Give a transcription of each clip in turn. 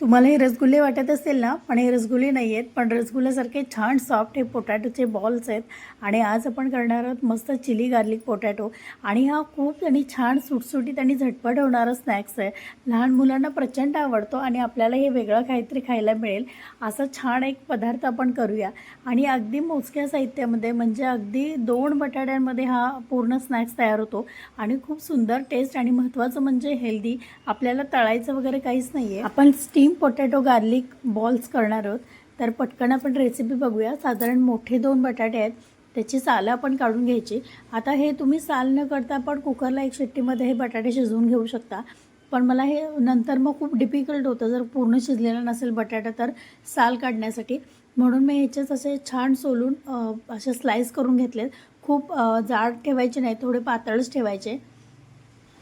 तुम्हाला हे रसगुल्ले वाटत असतील ना पण हे रसगुल्ले नाही आहेत पण रसगुल्ल्यासारखे छान सॉफ्ट हे पोटॅटोचे बॉल्स आहेत. आणि आज आपण करणार आहोत मस्त चिली गार्लिक पोटॅटो आणि हा खूप आणि छान सुटसुटीत आणि झटपट होणारा स्नॅक्स आहे. लहान मुलांना प्रचंड आवडतो आणि आपल्याला हे वेगळं काहीतरी खायला मिळेल. असा छान एक पदार्थ आपण करूया. आणि अगदी मोजक्या साहित्यामध्ये म्हणजे अगदी दोन बटाट्यांमध्ये हा पूर्ण स्नॅक्स तयार होतो. आणि खूप सुंदर टेस्ट आणि महत्त्वाचं म्हणजे हेल्दी आपल्याला तळायचं वगैरे काहीच नाही आहे आपण स्टीम पोटॅटो गार्लिक बॉल्स करणार आहोत. तर पटकन आपण रेसिपी बघूया. साधारण मोठे दोन बटाटे आहेत. त्याची सालं आपण काढून घ्यायची. आता हे तुम्ही साल न करता पण कुकरला एक शिट्टीमध्ये हे बटाटे शिजवून घेऊ शकता. पण मला हे नंतर मग खूप डिफिकल्ट होतं. जर पूर्ण शिजलेलं नसेल बटाटा तर साल काढण्यासाठी. म्हणून मी ह्याचेच असे छान सोलून असे स्लाईस करून घेतलेत. खूप जाड ठेवायचे नाही. थोडे पातळच ठेवायचे.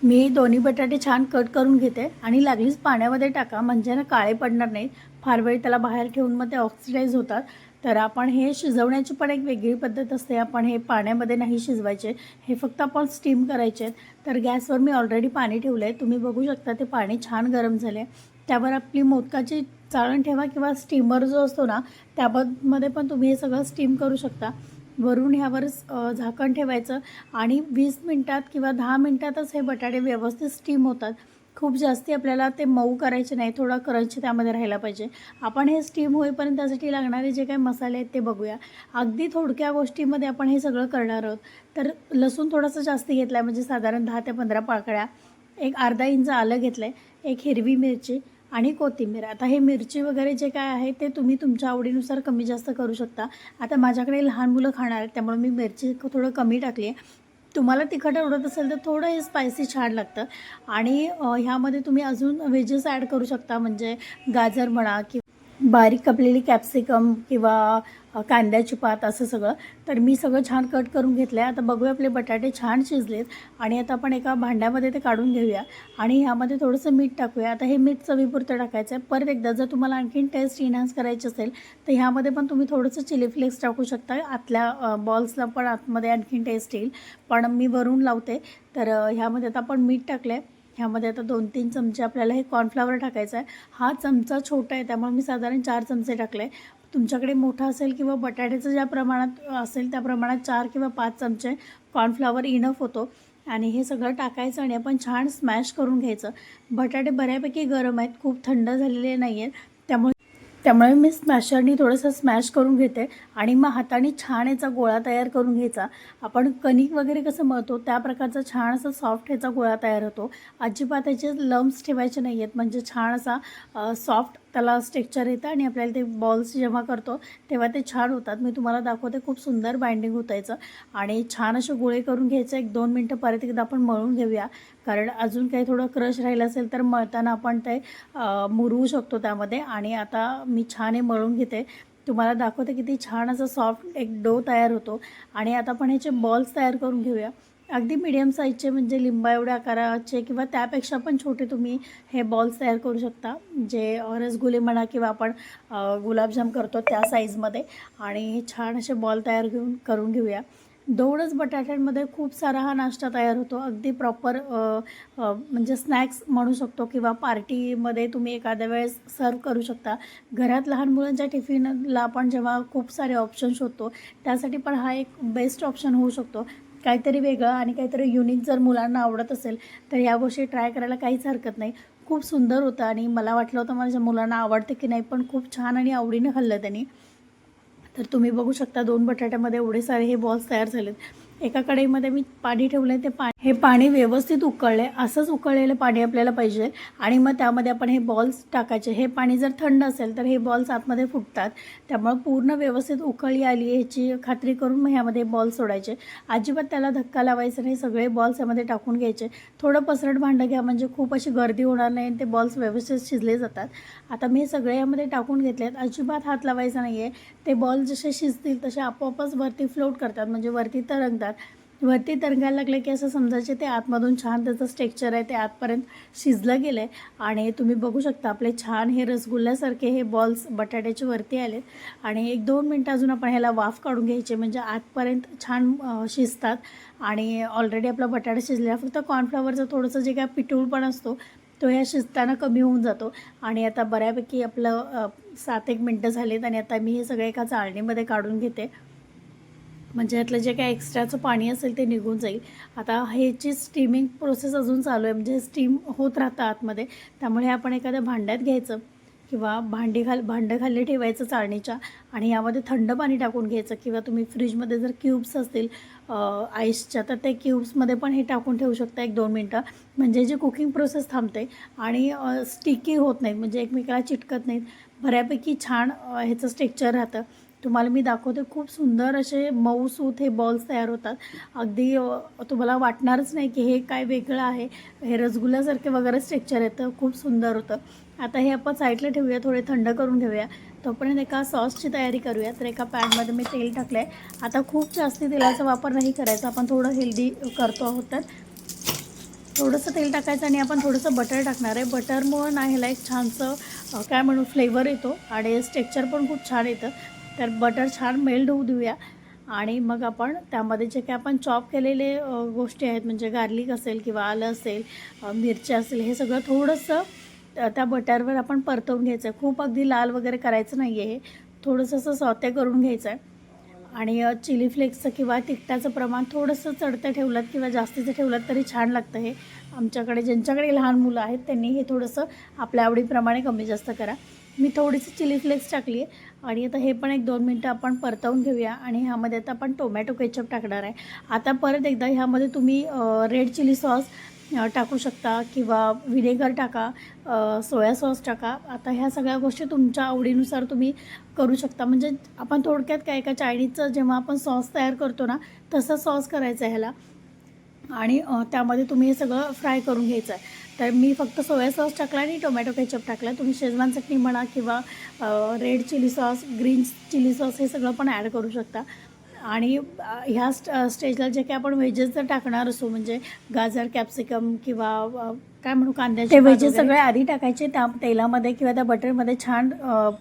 मी दोन्ही बटाटे छान कट करून घेते आणि लागलीच पाण्यामध्ये टाका. म्हणजे ना काळे पडणार नाही फार वेळ त्याला बाहेर ठेवून मग ते ऑक्सिडाईज होतात. तर आपण हे शिजवण्याची पण एक वेगळी पद्धत असते. आपण हे पाण्यामध्ये नाही शिजवायचे. हे फक्त आपण स्टीम करायचे. आहेत तर गॅसवर मी ऑलरेडी पाणी ठेवलं आहे तुम्ही बघू शकता ते पाणी छान गरम झाले. त्यावर आपली मोदकाची चाळण ठेवा किंवा स्टीमर जो असतो ना त्यामध्ये पण तुम्ही हे सगळं स्टीम करू शकता. वरून ह्यावर झाकण ठेवायचं आणि वीस मिनटात किंवा दहा मिनटातच हे बटाटे व्यवस्थित स्टीम होतात. खूप जास्ती आपल्याला ते मऊ करायचे नाही थोडा क्रंच त्यामध्ये राहायला पाहिजे. आपण हे स्टीम होईपर्यंत त्यासाठी लागणारे जे काही मसाले आहेत ते बघूया. अगदी थोडक्या गोष्टीमध्ये आपण हे सगळं करणार आहोत. तर लसूण थोडंसं जास्त घेतला आहे म्हणजे साधारण दहा ते पंधरा पाकळ्या. एक अर्धा इंच आलं घेतलं आहे एक हिरवी मिरची. आणि कोथिंबीर. आता हे मिरची वगैरे जे काय आहे ते तुम्ही तुमच्या आवडीनुसार कमी जास्त करू शकता. आता माझ्याकडे लहान मुलं खाणार आहेत त्यामुळे मी मिरची थोडं कमी टाकली आहे. तुम्हाला तिखट आवडत असेल तर थोडं हे स्पायसी छान लागतं. आणि ह्यामध्ये तुम्ही अजून व्हेजेस ॲड करू शकता म्हणजे गाजर म्हणा किंवा बारीक कापलेली कॅप्सिकम किंवा कांद्याची पात असं सगळं. तर मी सगळं छान कट करून घेतलं आहे आता बघूया आपले बटाटे छान शिजलेत आणि आता आपण एका भांड्यामध्ये ते काढून घेऊया. आणि ह्यामध्ये थोडंसं मीठ टाकूया. आता हे मीठ चवीपुरतं टाकायचं आहे परत एकदा जर तुम्हाला आणखीन टेस्ट इन्हान्स करायची असेल तर ह्यामध्ये पण तुम्ही थोडंसं चिली फ्लेक्स टाकू शकता. आतल्या बॉल्सला पण आतमध्ये आणखीन टेस्ट येईल. पण मी वरून लावते. तर ह्यामध्ये आता आपण मीठ टाकलं आहे ह्यामध्ये आता दोन तीन चमचे आपल्याला हे कॉर्नफ्लावर टाकायचं आहे. हा चमचा छोटा आहे त्यामुळे मी साधारण चार चमचे टाकले. तुमच्याकडे मोठा असेल किंवा बटाट्याचं ज्या प्रमाणात असेल त्या प्रमाणात चार किंवा पाच चमचे कॉर्नफ्लावर इनफ होतो. आणि हे सगळं टाकायचं आणि आपण छान स्मॅश करून घ्यायचं. बटाटे बऱ्यापैकी गरम आहेत खूप थंड झालेले नाही आहेत त्यामुळे त्यामुळे मी स्मॅशरनी थोडंसं स्मॅश करून घेते. आणि मग हाताने छान याचा गोळा तयार करून घ्यायचा. आपण कणिक वगैरे कसं मळतो त्या प्रकारचा छान असा सॉफ्ट ह्याचा गोळा तयार होतो. अजिबात याचे लम्स ठेवायचे नाही आहेत म्हणजे छान असा सॉफ्ट त्याला स्ट्रेक्चर येतं आणि आपल्याला ते बॉल्स जेव्हा करतो तेव्हा ते छान होतात. मी तुम्हाला दाखवते खूप सुंदर बाइंडिंग होतायचं आणि छान असे गोळे करून घ्यायचे. एक दोन मिनटं परत एकदा आपण मळून घेऊया. कारण अजून काही थोडं क्रश राहिलं असेल तर मळताना आपण ते मुरवू शकतो त्यामध्ये. आणि आता मी छान हे मळून घेते. तुम्हाला दाखवते किती छान असं सॉफ्ट एक डो तयार होतो. आणि आता आपण ह्याचे बॉल्स तयार करून घेऊया. अगदी मिडियम साईजचे म्हणजे लिंबा एवढ्या आकाराचे किंवा त्यापेक्षा पण छोटे तुम्ही हे बॉल्स तयार करू शकता. जे रसगुले म्हणा किंवा आपण गुलाबजाम करतो त्या साईजमध्ये आणि हे छान असे बॉल तयार घेऊन करून घेऊया. दोडच बटाट्यांमध्ये खूप सारा हा नाश्ता तयार होतो. अगदी प्रॉपर म्हणजे स्नॅक्स म्हणू शकतो किंवा पार्टीमध्ये तुम्ही एखाद्या वेळेस सर्व करू शकता. घरात लहान मुलांच्या टिफिनला आपण जेव्हा खूप सारे ऑप्शन शोधतो त्यासाठी पण हा एक बेस्ट ऑप्शन होऊ शकतो. काहीतरी वेगळं आणि काहीतरी युनिक जर मुलांना आवडत असेल तर या गोष्टी ट्राय करायला काहीच हरकत नाही. खूप सुंदर होतं आणि मला वाटलं होतं माझ्या मुलांना आवडतं की नाही पण खूप छान आणि आवडीनं खाल्लं त्यांनी. तर तुम्ही बघू शकता दोन बटाट्यामध्ये एवढे सारे हे बॉल्स तयार झालेत. एका कढईमध्ये मी पाणी ठेवलं आहे ते पाणी हे पाणी व्यवस्थित उकळले असंच उकळलेलं पाणी आपल्याला पाहिजे. आणि मग त्यामध्ये आपण हे बॉल्स टाकायचे. हे पाणी जर थंड असेल तर हे बॉल्स आतमध्ये फुटतात. त्यामुळे पूर्ण व्यवस्थित उकळी आली आहे. ह्याची खात्री करून मग ह्यामध्ये बॉल सोडायचे. अजिबात त्याला धक्का लावायचा नाही. सगळे बॉल्स यामध्ये टाकून घ्यायचे. थोडं पसरट भांडं घ्या. म्हणजे खूप अशी गर्दी होणार नाही आणि ते बॉल्स व्यवस्थित शिजले जातात. आता मी हे सगळे यामध्ये टाकून घेतले आहेत अजिबात हात लावायचा नाही आहे ते बॉल जसे शिजतील तसे आपोआपच वरती फ्लोट करतात. म्हणजे वरती तरंगतात. वरती तरंगायला लागले की असं समजायचे ते आतमधून छान त्याचं स्ट्रेक्चर आहे ते आतपर्यंत शिजलं गेलं आहे आणि तुम्ही बघू शकता आपले छान हे रसगुल्ल्यासारखे हे बॉल्स बटाट्याचे वरती आलेत. आणि एक दोन मिनटं अजून आपण ह्याला वाफ काढून घ्यायचे म्हणजे आतपर्यंत छान शिजतात. आणि ऑलरेडी आपला बटाटा शिजलेला फक्त कॉर्नफ्लॉवरचं थोडंसं जे काय पिटूळ पण असतो तो ह्या शिजताना कमी होऊन जातो. आणि आता बऱ्यापैकी आपलं सात एक मिनटं झालीत आणि आता मी हे सगळे एका चाळणीमध्ये काढून घेते. म्हणजे यातलं जे काही एक्स्ट्राचं पाणी असेल ते निघून जाईल. आता ह्याची स्टीमिंग प्रोसेस अजून चालू आहे. म्हणजे स्टीम होत राहतं आतमध्ये. त्यामुळे हे आपण एखाद्या भांड्यात घ्यायचं किंवा भांडी खाल भांडं खाली ठेवायचं चाळणीच्या आणि यामध्ये थंड पाणी टाकून घ्यायचं किंवा तुम्ही फ्रीजमध्ये जर क्यूब्स असतील आईसच्या तर त्या क्यूब्समध्ये पण हे टाकून ठेवू शकता एक दोन मिनटं. म्हणजे जी कुकिंग प्रोसेस थांबते आणि स्टिकी होत नाहीत. म्हणजे एकमेकाला चिटकत नाहीत. बऱ्यापैकी छान ह्याचं स्ट्रेक्चर राहतं. तुम्हाला मी दाखवते खूप सुंदर असे मऊसूत हे बॉल्स तयार होतात. अगदी तुम्हाला वाटणारच नाही की हे काय वेगळं आहे. हे रसगुल्ल्यासारखे वगैरे स्ट्रेक्चर येतं खूप सुंदर होतं. आता हे आपण साईडला ठेवूया थोडे थंड करून घेऊया. तोपर्यंत एका सॉसची तयारी करूया. तर एका पॅनमध्ये मी तेल टाकलं आहे आता खूप जास्ती तेलाचा वापर नाही करायचा. आपण थोडं हेल्दी करतो आहोत तर. थोडंसं तेल टाकायचं आणि आपण थोडंसं बटर टाकणार आहे. बटरमुळं ना ह्याला एक छानसं काय म्हणू फ्लेवर येतो. आणि स्ट्रेक्चर पण खूप छान येतं. तर बटर छान मेल्ड होऊ देऊया. आणि मग आपण त्यामध्ये जे काही आपण चॉप केलेले गोष्टी आहेत म्हणजे गार्लिक असेल किंवा आलं असेल मिरच्या असेल हे सगळं थोडंसं त्या- बटरवर आपण परतवून घ्यायचं आहे खूप अगदी लाल वगैरे करायचं नाही आहे हे. थोडंसं असं सौते करून घ्यायचं आहे आणि चिली फ्लेक्सचं किंवा तिखटाचं प्रमाण थोडंसं चढतं ठेवलं किंवा जास्तीचं ठेवलं तरी छान लागतं हे. आमच्याकडे ज्यांच्याकडे लहान मुलं आहेत त्यांनी हे थोडंसं आपल्या आवडीप्रमाणे कमी जास्त करा. मी थोडीशी चिली फ्लेक्स टाकली आहे आणि आता हे पण एक दोन मिनटं आपण परतवून घेऊया आणि ह्यामध्ये आता आपण टोमॅटो केचप टाकणार आहे. आता परत एकदा ह्यामध्ये तुम्ही रेड चिली सॉस टाकू शकता किंवा व्हिनेगर टाका सोया सॉस टाका. आता ह्या सगळ्या गोष्टी तुमच्या आवडीनुसार तुम्ही करू शकता. म्हणजे आपण थोडक्यात काय का चायनीजचं जेव्हा आपण सॉस तयार करतो ना तसं सॉस करायचं आहे ह्याला. आणि त्यामध्ये तुम्ही हे सगळं फ्राय करून घ्यायचं आहे. तर मी फक्त सोया सॉस टाकला आणि टोमॅटो केचप टाकला. तुम्ही शेजवान चटणी म्हणा किंवा red chilli sauce green chilli sauce हे सगळं पण ॲड करू शकता. आणि ह्या स्ट स्टेजला जे काही आपण व्हेजेस जर टाकणार असू म्हणजे गाजर कॅप्सिकम किंवा काय म्हणू कांद्याचे ते सगळे आधी टाकायचे त्या तेलामध्ये किंवा त्या बटरमध्ये छान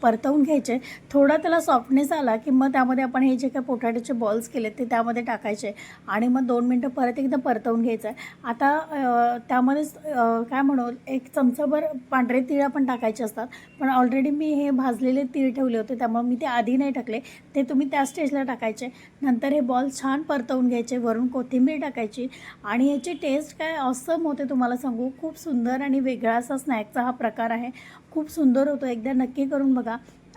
परतवून घ्यायचे. थोडा त्याला सॉफ्टनेस आला की मग त्यामध्ये आपण हे जे काही पोटॅटोचे बॉल्स केले ते त्यामध्ये टाकायचे आणि मग दोन मिनटं परत एकदा परतवून घ्यायचं. आहे आता अ, काय म्हणू एक चमचाभर पांढरे तीळ आपण टाकायचे असतात. पण ऑलरेडी मी हे भाजलेले तीळ ठेवले होते त्यामुळे मी ते आधी नाही टाकले. ते तुम्ही त्या स्टेजला टाकायचे. नंतर हे बॉल छान परतवून घ्यायचे वरून कोथिंबीर टाकायची. आणि याची टेस्ट काय ऑसम होते तुम्हाला सांगू. खूप सुंदर आणि वेगळा असा स्नॅकचा हा प्रकार आहे. खूप सुंदर होतो. एकदा नक्की करून बघा.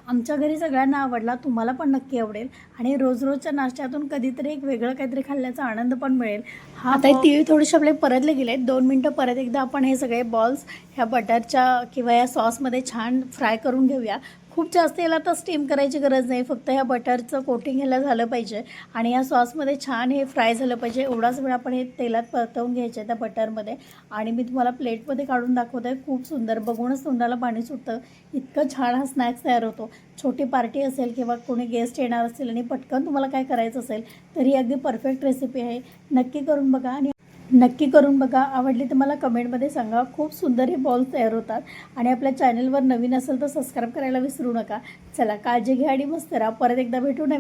आमच्या घरी सगळ्यांना आवडला. तुम्हाला पण नक्की आवडेल. आणि रोज रोजच्या नाश्त्यातून कधीतरी एक वेगळं काहीतरी खाल्ल्याचा आनंद पण मिळेल. हा आता तीळ थोडेसे आपले परतले गेले आहेत दोन मिनटं परत एकदा आपण हे सगळे बॉल्स ह्या बटरच्या किंवा या सॉसमध्ये छान फ्राय करून घेऊया. खूप जास्त याला तर स्टीम करायची गरज नाही. फक्त ह्या बटरचं कोटिंग ह्याला झालं पाहिजे आणि या सॉसमध्ये छान हे फ्राय झालं पाहिजे. एवढाच वेळ आपण हे तेलात परतवून घ्यायचे त्या बटरमध्ये आणि मी तुम्हाला प्लेटमध्ये काढून दाखवते खूप सुंदर. बघूनच तोंडाला पाणी सुटतं. इतकं छान हा स्नॅक्स तयार होतो. छोटी पार्टी असेल किंवा कोणी गेस्ट येणार असेल आणि पटकन तुम्हाला काय करायचं असेल तरी अगदी परफेक्ट रेसिपी आहे. नक्की करून बघा आणि नक्की करून बघा. आवडली तर मला कमेंटमध्ये सांगा. खूप सुंदर हे बॉल्स तयार होतात. आणि आपल्या चॅनलवर नवीन असेल तर सबस्क्राईब करायला विसरू नका. चला काळजी घ्या आणि मस्त राहा. परत एकदा भेटू नवीन